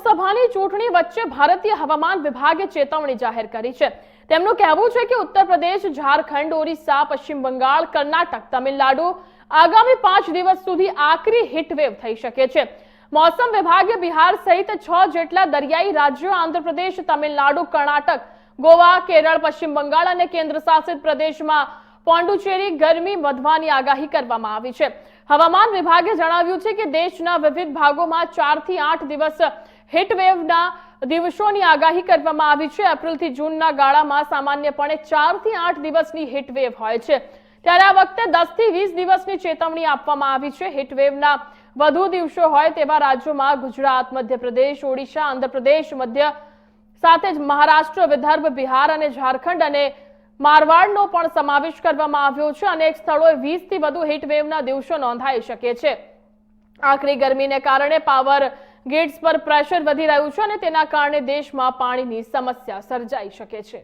લોકસભાની ચૂંટણી વચ્ચે ભારતીય હવામાન વિભાગે ચેતવણી જાહેર કરી છે. તેમનું કહેવું છે કે ઉત્તર પ્રદેશ, ઝારખંડ, ઓરિસ્સા, પશ્ચિમ બંગાળ, કર્ણાટક, તમિલનાડુ આગામી પાંચ દિવસ સુધી આકરી હીટવેવ થઈ શકે છે. મોસમ વિભાગે બિહાર સહિત છ જેટલા દરિયાઈ રાજ્યો, આંધ્રપ્રદેશ, તમિલનાડુ, કર્ણાટક, ગોવા, કેરળ, પશ્ચિમ બંગાળ અને કેન્દ્ર શાસિત પ્રદેશમાં પોંડુચેરી ગરમી વધવાની આગાહી કરવામાં આવી છે. હવામાન વિભાગે જણાવ્યું છે કે દેશના વિવિધ ભાગોમાં ચારથી આઠ દિવસ હીટવેવના દિવસોની આગાહી કરવામાં આવી છે. એપ્રિલથી જૂનના ગાળામાં સામાન્યપણે ચારથી આઠ દિવસની હીટવેવ હોય છે. ત્યારે આ વખતે દસથી વીસ દિવસની ચેતવણી આપવામાં આવી છે. હીટવેવના વધુ દિવસો હોય તેવા રાજ્યોમાં ગુજરાત, મધ્યપ્રદેશ, ઓડિશા, આંધ્રપ્રદેશ, મધ્ય સાથે જ મહારાષ્ટ્ર, વિદર્ભ, બિહાર અને ઝારખંડ અને મારવાડનો પણ સમાવેશ કરવામાં આવ્યો છે અનેક સ્થળોએ વીસથી વધુ વધુ હીટવેવના દિવસો નોંધાઈ શકે છે. આકરી ગરમીને કારણે પાવર ગ્રીડ્સ પર પ્રેશર વધી રહ્યું છે અને તેના કારણે દેશમાં પાણીની સમસ્યા સર્જાઈ શકે છે.